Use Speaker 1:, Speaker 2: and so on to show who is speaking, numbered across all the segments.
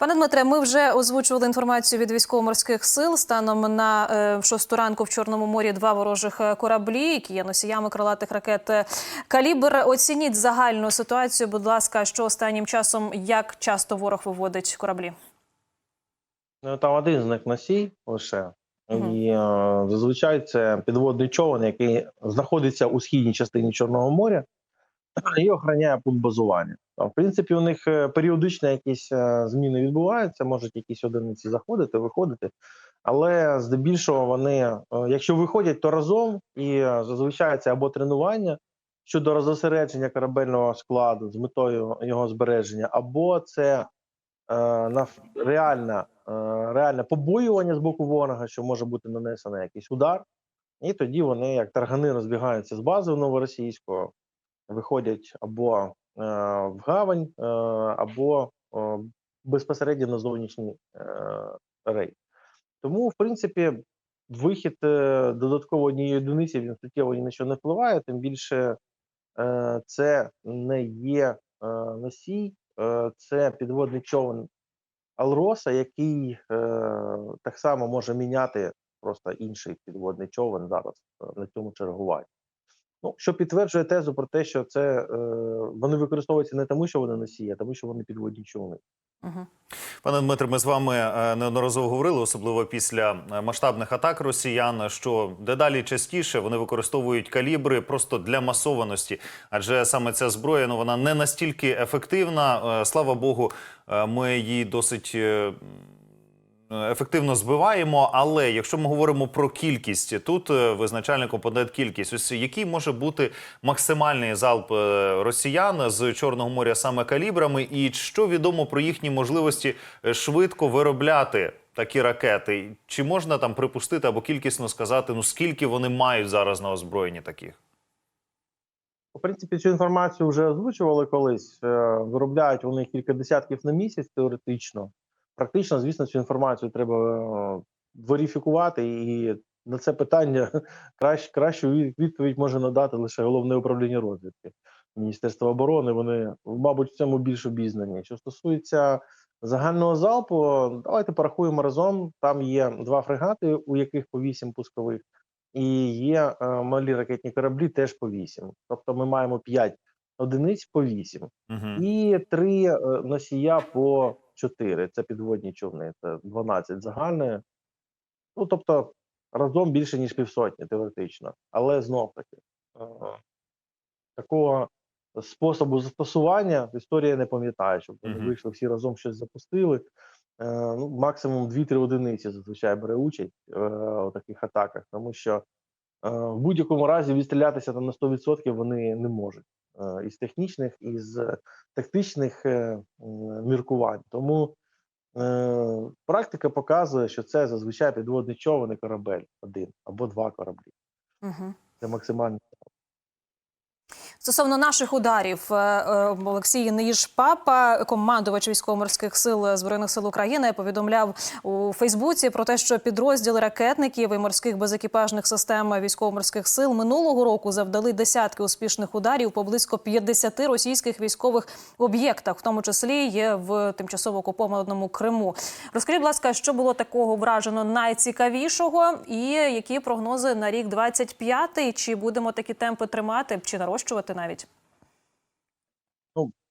Speaker 1: Пане Дмитре, ми вже озвучували інформацію від військово-морських сил. Станом на е, шосту ранку в Чорному морі два ворожих е, кораблі, які є носіями крилатих ракет е, «Калібр». Оцініть загальну ситуацію, будь ласка, що останнім часом, як часто ворог виводить кораблі?
Speaker 2: Ну, там один з них носій лише. І зазвичай це підводний човен, який знаходиться у східній частині Чорного моря і охороняє пункт базування. В принципі, у них е, періодично якісь е, зміни відбуваються, можуть якісь одиниці заходити, виходити. Але здебільшого вони, е, якщо виходять, то разом, і зазвичай це або тренування щодо розосередження корабельного складу з метою його збереження, або це на реальне, реальне побоювання з боку ворога, що може бути нанесено якийсь удар, і тоді вони, як таргани, розбігаються з бази в новоросійську, виходять або в гавань, е, або е, безпосередньо на зовнішній е, рейд. Тому, в принципі, вихід е, додатково однієї одиниці він суттєво ні на що не впливає, тим більше е, це не є е, носій, е, це підводний човен Алроса, який е, так само може міняти просто інший підводний човен зараз е, на цьому чергуванні. Ну, що підтверджує тезу про те, що це е, вони використовуються не тому, що вони носії, а тому, що вони підводні човни.
Speaker 1: Угу.
Speaker 3: Пане Дмитре, ми з вами е, неодноразово говорили, особливо після е, масштабних атак росіян, що дедалі частіше вони використовують калібри просто для масованості, адже саме ця зброя ну вона не настільки ефективна. Е, Слава Богу, ми її досить. Е, Ефективно збиваємо, але якщо ми говоримо про кількість, тут е, визначальний компонент кількість. Ось який може бути максимальний залп е, росіян з Чорного моря саме калібрами, і що відомо про їхні можливості швидко виробляти такі ракети? Чи можна там припустити або кількісно сказати, ну скільки вони мають зараз на озброєнні таких?
Speaker 2: В принципі, цю інформацію вже озвучували колись. Виробляють вони кілька десятків на місяць теоретично. Практично, звісно, цю інформацію треба е, верифікувати, і на це питання краще, кращу відповідь може надати лише головне управління розвідки Міністерства оборони. Вони, мабуть, в цьому більш обізнані. Що стосується загального залпу, давайте порахуємо разом. Там є два фрегати, у яких по вісім пускових і є е, малі ракетні кораблі теж по 8. Тобто ми маємо 5 одиниць по 8
Speaker 3: Угу.
Speaker 2: і 3 е, носія по 4. Це підводні човни, це 12 загальне. Ну тобто разом більше ніж півсотні теоретично. Але знов таки е, такого способу застосування історія не пам'ятає, щоб вони вийшли всі разом щось запустили. Е, ну, максимум 2-3 одиниці зазвичай бере участь е, у таких атаках, тому що в будь-якому разі відстрілятися там на 100% вони не можуть із технічних, із тактичних е, міркувань. Тому е, практика показує, що це зазвичай підводний човен і корабель один або два кораблі.
Speaker 1: Угу.
Speaker 2: Це максимально.
Speaker 1: Стосовно наших ударів, е, е, Олексій Неїж Папа, командувач військово-морських сил збройних сил України, повідомляв у Фейсбуці про те, що підрозділи ракетників і морських безекіпажних систем військово-морських сил минулого року завдали десятки успішних ударів по близько 50 російських військових об'єктах, в тому числі є в тимчасово окупованому Криму. Розкажіть, будь ласка, що було такого вражено найцікавішого, і які прогнози на рік 25-й? Чи будемо такі темпи тримати, чи нарощувати навіть?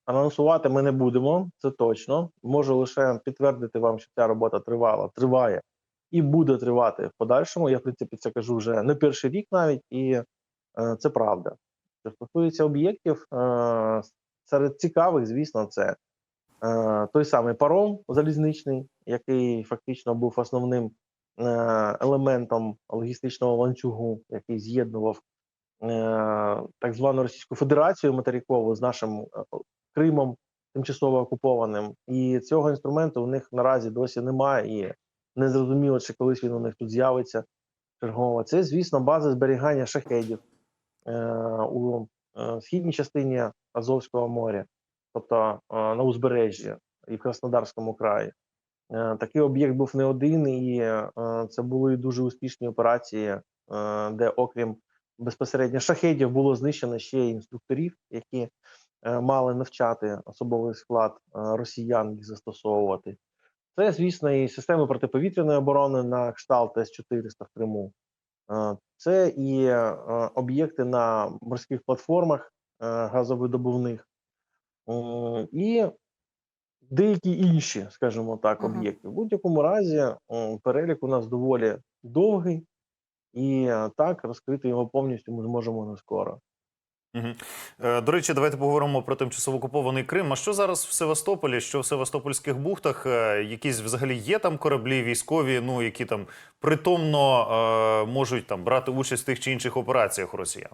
Speaker 2: Анонсувати ми не будемо, це точно. Можу лише підтвердити вам, що ця робота тривала, триває і буде тривати в подальшому. Я, в принципі, це кажу вже не перший рік навіть, і е, це правда. Що стосується об'єктів, е, серед цікавих, звісно, це е, той самий паром залізничний, який фактично був основним е, елементом логістичного ланцюгу, який з'єднував так звану Російську Федерацію материкову з нашим е, Кримом тимчасово окупованим, і цього інструменту у них наразі досі немає, і не зрозуміло, чи колись він у них тут з'явиться чергово. Це, звісно, база зберігання шахедів е, у е, східній частині Азовського моря, тобто е, на узбережжі і в Краснодарському краї. Е, такий об'єкт був не один, і е, це були дуже успішні операції, е, де, окрім безпосередньо шахедів, було знищено ще й інструкторів, які е, мали навчати особовий склад е, росіян їх застосовувати. Це, звісно, і системи протиповітряної оборони на кшталт С-400 в Криму. Е, Це і об'єкти на морських платформах газовидобувних, і деякі інші, скажімо так, об'єкти. В будь-якому разі перелік у нас доволі довгий, і е, так розкрити його повністю ми зможемо не скоро.
Speaker 3: Е, До речі, давайте поговоримо про тимчасово окупований Крим. А що зараз в Севастополі? Що в Севастопольських бухтах? Е, Якісь взагалі є там кораблі військові, ну які там притомно е, можуть там брати участь в тих чи інших операціях росіян?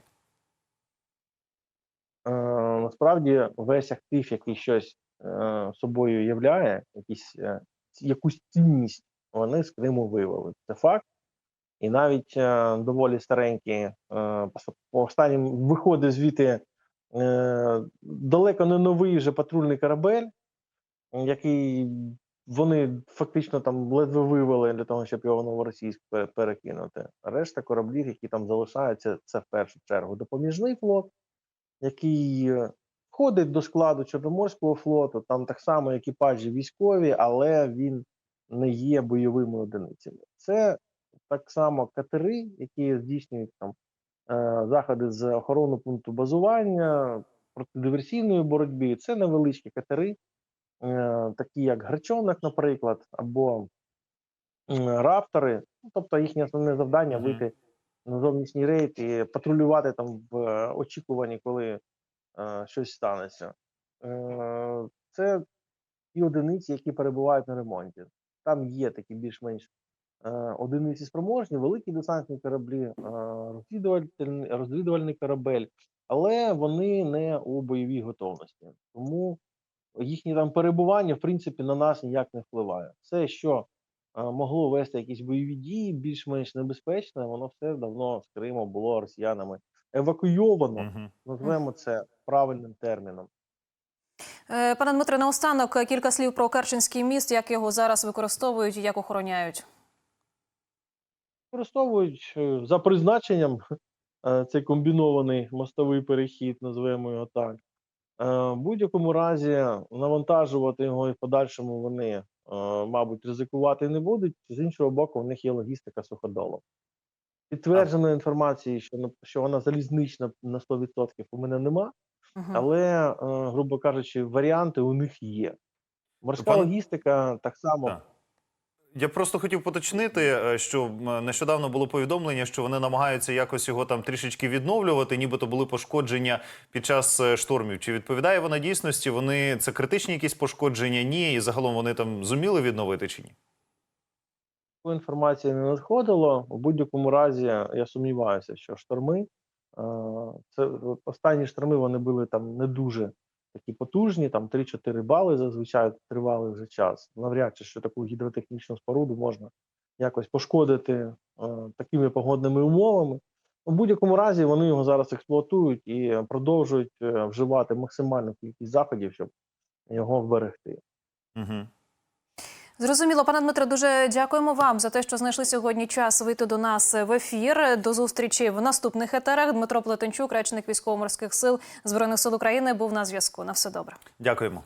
Speaker 2: Е, насправді весь актив, який щось е, собою являє, якісь, е, якусь цінність, вони з Криму вивели. Це факт. І навіть е, доволі старенькі, е, по- останнім виходить звідти е, далеко не новий вже патрульний корабель, який вони фактично там ледве вивели для того, щоб його в новоросійськ перекинути. Решта кораблів, які там залишаються, це в першу чергу допоміжний флот, який е, входить до складу Чорноморського флоту. Там так само екіпажі військові, але він не є бойовими одиницями. Це так само катери, які здійснюють там е, заходи з охорони пункту базування, протидиверсійної боротьби. Це невеличкі катери, е, такі як Гречонок, наприклад, або раптори. Ну, Тобто їхнє основне завдання вийти на зовнішній рейд і патрулювати там в очікуванні, коли е, щось станеться. Це ті одиниці, які перебувають на ремонті. Там є такі більш-менш одиниці спроможні, великі десантні кораблі, е, розвідувальний, розвідувальний корабель, але вони не у бойовій готовності. Тому їхнє там перебування, в принципі, на нас ніяк не впливає. Все, що е, могло вести якісь бойові дії, більш-менш небезпечне, воно все давно з Криму було росіянами евакуйовано.
Speaker 3: Мгм.
Speaker 2: Назвемо це правильним терміном.
Speaker 1: Е, Пане Дмитре, наостанок е, кілька слів про Керченський міст, як його зараз використовують і як охороняють.
Speaker 2: Використовують е, за призначенням е, цей комбінований мостовий перехід, назвемо його так. Е, В будь-якому разі навантажувати його і в подальшому вони, мабуть, ризикувати не будуть. З іншого боку, в них є логістика суходолу. Підтвердженої інформації, що що вона залізнична на 100% у мене нема,
Speaker 1: Мгм.
Speaker 2: але, грубо кажучи, варіанти у них є. Морська
Speaker 3: Пан-
Speaker 2: логістика так само
Speaker 3: Так. Я просто хотів поточнити, е, що нещодавно було повідомлення, що вони намагаються якось його там трішечки відновлювати, нібито були пошкодження під час е, штормів. Чи відповідає вона дійсності? Вони це критичні якісь пошкодження? Ні, і загалом вони там зуміли відновити чи ні?
Speaker 2: Інформації не надходило. У будь-якому разі я сумніваюся, що шторми е, це останні шторми вони були там не дуже такі потужні, там 3-4 бали зазвичай тривалий вже час. Навряд чи що таку гідротехнічну споруду можна якось пошкодити е, такими погодними умовами. У будь-якому разі вони його зараз експлуатують і продовжують е, вживати максимальну кількість заходів, щоб його вберегти.
Speaker 3: Угу.
Speaker 1: Зрозуміло, пане Дмитре, дуже дякуємо вам за те, що знайшли сьогодні час вийти до нас в ефір. До зустрічі в наступних етерах. Дмитро Плетенчук, речник військово-морських сил збройних сил України, був на зв'язку. На все добре.
Speaker 3: Дякуємо.